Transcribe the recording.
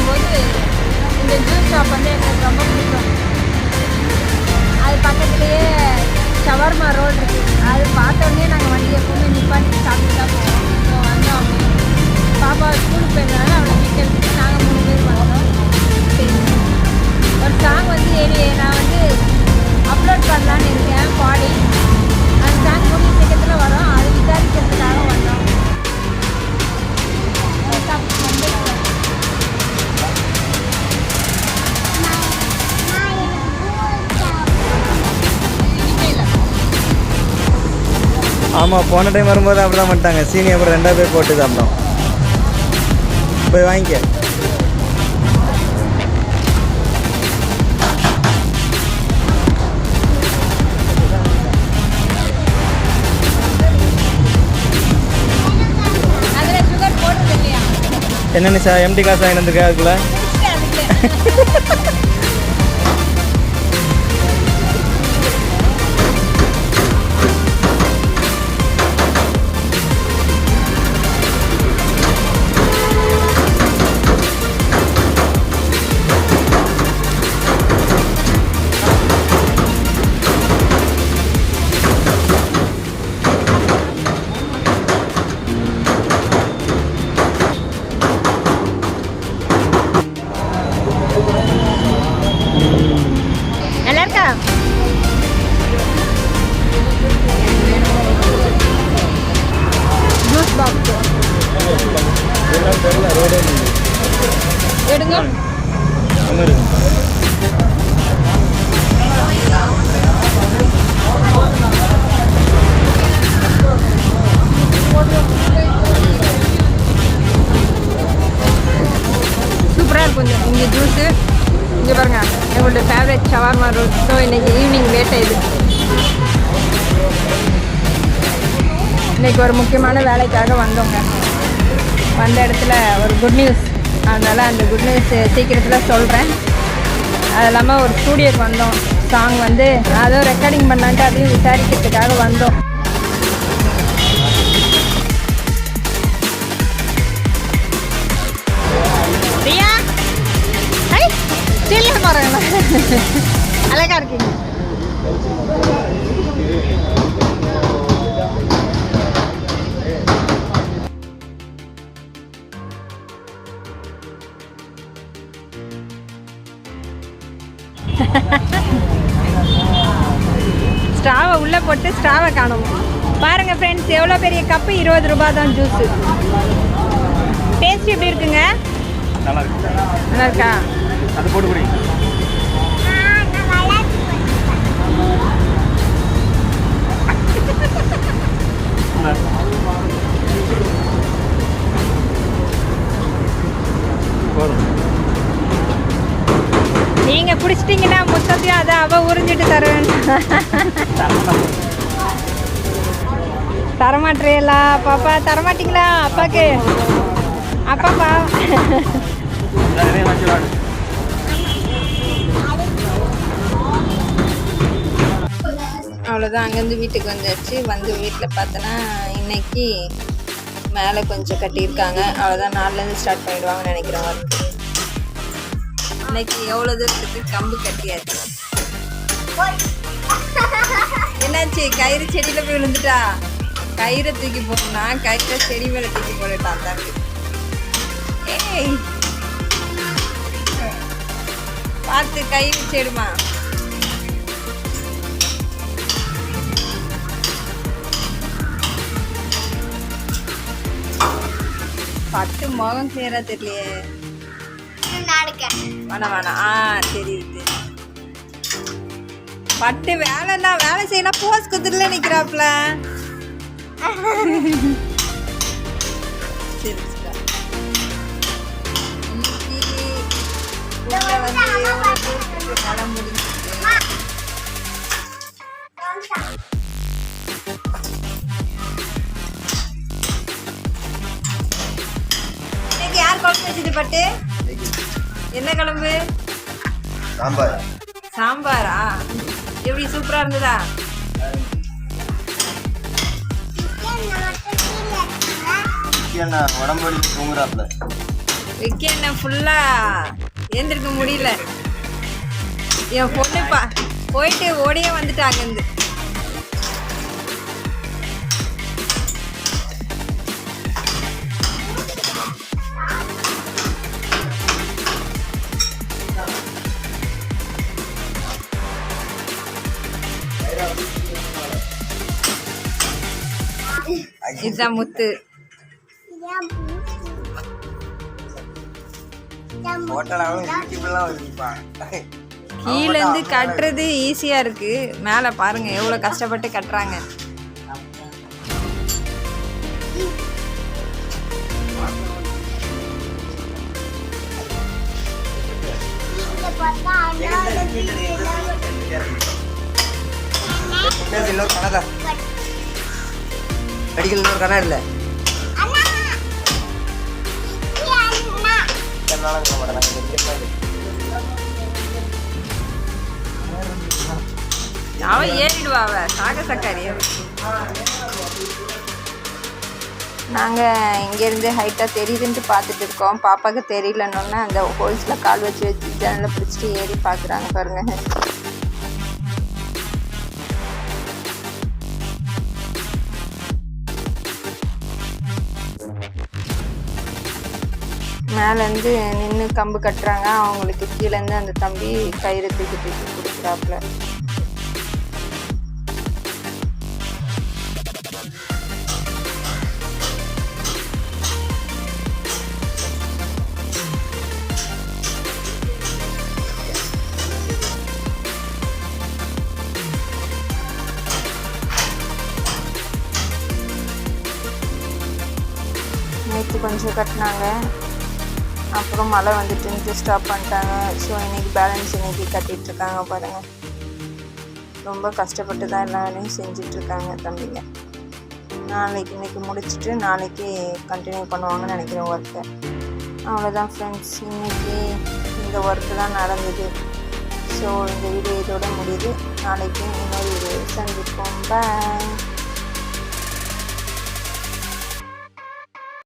போகும்போது இந்த juice shop வந்து எங்களுக்கு ரொம்ப பிடிக்கும். அது பக்கத்துலேயே ஷவர்மா ரோடு இருக்குது அது பார்த்தோன்னே நாங்கள் வண்டி எப்பவுமே நிப்பாட்டி சாப்பிட்டு தான் போவோம். ஸோ வந்தோம். அப்படி பாப்பா ஸ்கூலுக்கு போயிருந்தனால அவளை வீட்டில் நாங்கள் ஆமாம் போன டைம் வரும்போது அப்படி தான் பண்ணிட்டாங்க. சீனி அப்புறம் ரெண்டா பேர் போட்டு சாப்பிட்டோம். போய் வாங்கிக்க. அதில் சுகர் போடுறது இல்லையா? என்ன நிஷா எம்டி கிளாஸ் வாங்கிட்டு வந்திருக்கா அதுக்குள்ள? கொஞ்சம் இங்கே ஜூஸு இங்கே பாருங்கள் எங்களோட ஃபேவரட் ஷவர்மா ரோட் ஸோ இன்றைக்கி ஈவினிங் லேட் ஆயிடுது இன்றைக்கி ஒரு முக்கியமான வேலைக்காக வந்தோங்க. வந்த இடத்துல ஒரு குட் நியூஸ் அதனால் அந்த குட் நியூஸ் சீக்கிரத்தில் சொல்கிறேன் அது இல்லாமல் ஒரு ஸ்டூடியோக்கு வந்தோம். சாங் வந்து அதுவும் ரெக்கார்டிங் பண்ணான்ட்டு அதையும் விசாரிக்கிறதுக்காக வந்தோம். அழகா இருக்கீங்க. ஸ்ட்ராவை உள்ளே போட்டு ஸ்ட்ராவை காணும். பாருங்க ஃப்ரெண்ட்ஸ் எவ்வளோ பெரிய கப்பு இருபது ரூபாய் தான் ஜூஸு டேஸ்ட் எப்படி இருக்குங்க? நல்லா இருக்கு. நல்லா இருக்கா? அது போட்டு அவள் உறிஞ்சிட்டு தருவேன் தரமாட்டீங்களா பாப்பா தரமாட்டீங்களா? அப்பாக்கு? அப்பாப்பா. அவ்வளோதான் அங்கேருந்து வீட்டுக்கு வந்தாச்சு. வந்து வீட்டில் பார்த்தோன்னா இன்னைக்கு மேலே கொஞ்சம் கட்டியிருக்காங்க. அவ்வளோதான் நாலுலேருந்து ஸ்டார்ட் பண்ணிடுவாங்கன்னு நினைக்கிறேன். இன்னைக்கு எவ்வளோ தூரத்துக்கு கம்பு கட்டியாச்சு? என்னாச்சு? கயிறு செடியில் போய் விழுந்துட்டா? கயிறை தூக்கி போனா கயிறை செடி மேலே தூக்கி போட்டுட்டான் தம்பி. ஏய். பார்த்து கயிறு செடுமா பட்டு முகம் சேரா தெரியலையே. வேணாம் வேணாம். ஆ தெரியுது பட்டு வேலைன்னா வேலை செய்யணும் போஸ் குத்துட்டுல வேலை இன்னைக்கு யார் குழம்பு வச்சது பட்டு? என்ன குழம்பு? சாம்பார். சாம்பாரா? சூப்பரா இருந்ததா? உடம்பு வலி தூங்குறாப்ல. விக்கி ஏந்திருக்க முடியல. என் பொண்ணு பா போயிட்டு ஓடியே வந்துட்டாங்க இருந்து. இதுதான் முத்து. கீழேருந்து கட்டுறது ஈஸியாக இருக்கு. மேலே பாருங்க எவ்வளோ கஷ்டப்பட்டு கட்டுறாங்க. கனதா அடிக்கல் இன்னொரு கணா இல்லை. அவ ஏறிடுவா அவ அவ. நாங்கள் இங்கேருந்து ஹைட்டாக தெரியுதுன்ட்டு பார்த்துட்டு இருக்கோம். பாப்பாவுக்கு தெரியலன்னொன்னே அந்த ஹோல்ஸில் கால் வச்சு வச்சு ஜன்னலை பிடிச்சிட்டு ஏறி பார்க்குறாங்க பாருங்க. மேலேருந்து நின்று கம்பு கட்டுறாங்க. அவங்களுக்கு கீழேருந்து அந்த தம்பி கயிறு தூக்கி தூக்கி கொடுக்குறாப்புல நேற்று கொஞ்சம் கட்டினாங்க. அப்புறம் மழை வந்துட்டு ஸ்டாப் பண்ணிட்டாங்க. ஸோ இன்றைக்கி பேலன்ஸ் இன்னைக்கு கட்டிகிட்ருக்காங்க இருக்காங்க பாருங்கள் ரொம்ப கஷ்டப்பட்டு தான் எல்லா வேலையும் செஞ்சிட்ருக்காங்க தம்பிங்க. நாளைக்கு இன்னைக்கு முடிச்சுட்டு நாளைக்கு கண்டினியூ பண்ணுவாங்கன்னு நினைக்கிறேன் ஒர்க்கை அவ்வளோதான் ஃப்ரெண்ட்ஸ் இன்றைக்கி இந்த ஒர்க்கு தான் நடந்தது. ஸோ இந்த வீடியோ இதோட முடியுது. நாளைக்கு இன்னொரு வீடியோ சந்திப்போம். பாய்